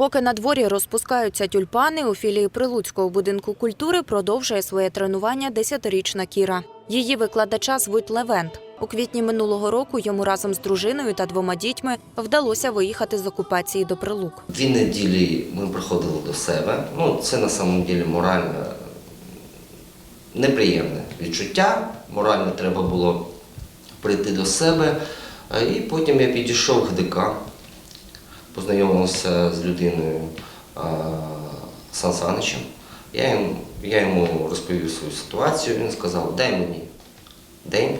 Поки на дворі розпускаються тюльпани, у філії Прилуцького будинку культури продовжує своє тренування десятирічна Кіра. Її викладача звуть Левент. У квітні минулого року йому разом з дружиною та двома дітьми вдалося виїхати з окупації до Прилук. Дві неділі ми приходили до себе. Ну, це на самом деле морально неприємне відчуття. Морально треба було прийти до себе. І потім я підійшов к ДК, познайомився з людиною Сан Саничем. Я йому, я йому розповів свою ситуацію, він сказав, дай мені день,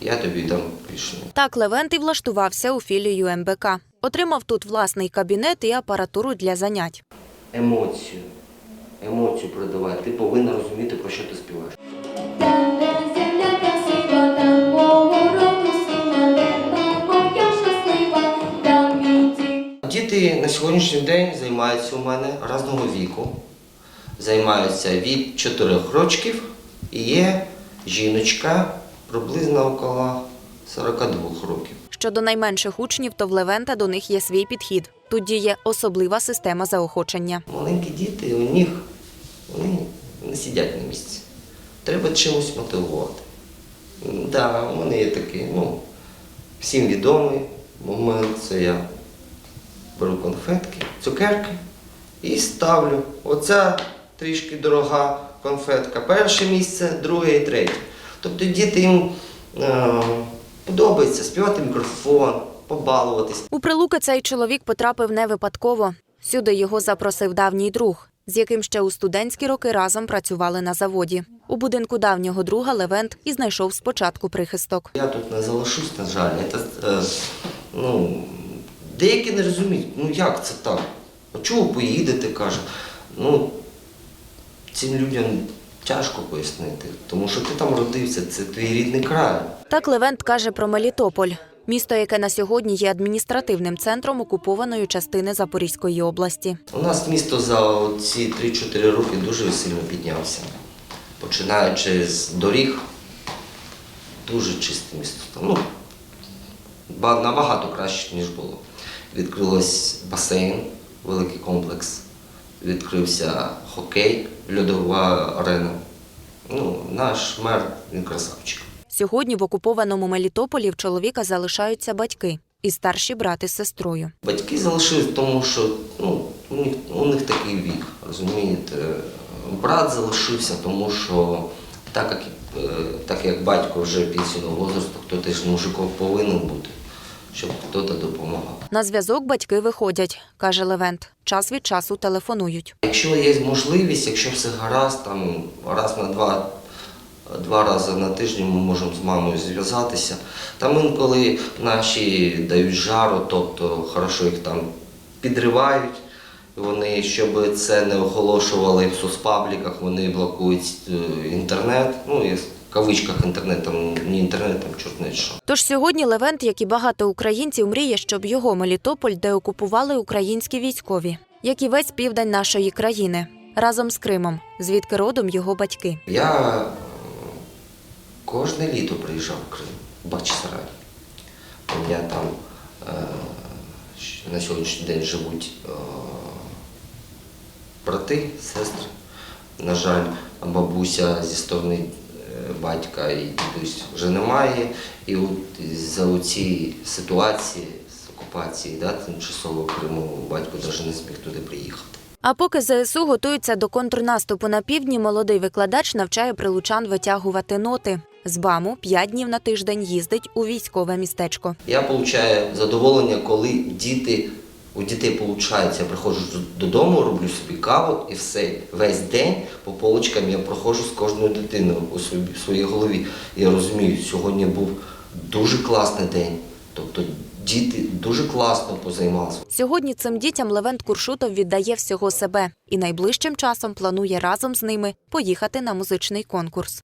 я тобі дам рішення. Так Левент і влаштувався у філію МБК. Отримав тут власний кабінет і апаратуру для занять. емоцію. Емоцію передавай. Ти повинна розуміти, про що ти співаєш. Сьогоднішній день займаються у мене різного віку. Займаються від 4 років і є жіночка приблизно около 42 років. Щодо найменших учнів, то в Левента до них є свій підхід. Тут діє особлива система заохочення. Маленькі діти, у них вони не сидять на місці. Треба чимось мотивувати. Так, да, у мене є такий, ну, всім відомий момент, це я беру конфетки, цукерки і ставлю. Оця трішки дорога конфетка. Перше місце, друге і третє. Тобто діти їм е, подобається співати мікрофон, побалуватись. У Прилуки цей чоловік потрапив не випадково. Сюди його запросив давній друг, з яким ще у студентські роки разом працювали на заводі. У будинку давнього друга Левент і знайшов спочатку прихисток. Я тут не залишусь, на жаль. Це, е, ну, деякі не розуміють, ну як це так? А чого поїдете, каже. Ну, цим людям тяжко пояснити, тому що ти там родився, це твій рідний край. Так Левент каже про Мелітополь, місто, яке на сьогодні є адміністративним центром окупованої частини Запорізької області. У нас місто за ці 3-4 роки дуже сильно піднявся. Починаючи з доріг, дуже чисте місто. Ну, набагато краще, ніж було. Відкрилось басейн, великий комплекс, відкрився хокей, льодова арена. Ну, наш мер, він красавчик. Сьогодні в окупованому Мелітополі в чоловіка залишаються батьки і старші брати з сестрою. Батьки залишились, тому що ну, у, них, у них такий вік, розумієте. Брат залишився, тому що так як, так як батько вже пенсійного возрасту, хто теж мужиком повинен бути, щоб хтось допомагав. На зв'язок батьки виходять, каже Левент. Час від часу телефонують. Якщо є можливість, якщо все гаразд, там раз на два, два рази на тиждень ми можемо з мамою зв'язатися. Там інколи наші дають жару, тобто хорошо їх там підривають. Вони, щоб це не оголошували в соцпабліках, вони блокують е, інтернет. Ну, і в кавичках інтернет, там не інтернет, чорт не що. Тож сьогодні Левент, як і багато українців, мріє, щоб його Мелітополь деокупували українські військові, як і весь південь нашої країни, разом з Кримом, звідки родом його батьки. Я е, кожне літо приїжджав в Крим, Бахчисарай. У мене там е, на сьогоднішній день живуть брати, сестри. На жаль, бабуся зі сторони е, батька і дідусь вже немає. І от за цієї ситуації з окупації да, тимчасово Криму батько навіть не зміг туди приїхати. А поки ЗСУ готуються до контрнаступу на півдні, молодий викладач навчає прилучан витягувати ноти. З БАМу п'ять днів на тиждень їздить у військове містечко. Я отримую задоволення, коли діти, у дітей виходить, я приходжу додому, роблю собі каву і все. Весь день по полочкам я проходжу з кожною дитиною у своїй, голові. Я розумію, сьогодні був дуже класний день. Тобто діти дуже класно позаймалися. Сьогодні цим дітям Левент Куршутов віддає всього себе і найближчим часом планує разом з ними поїхати на музичний конкурс.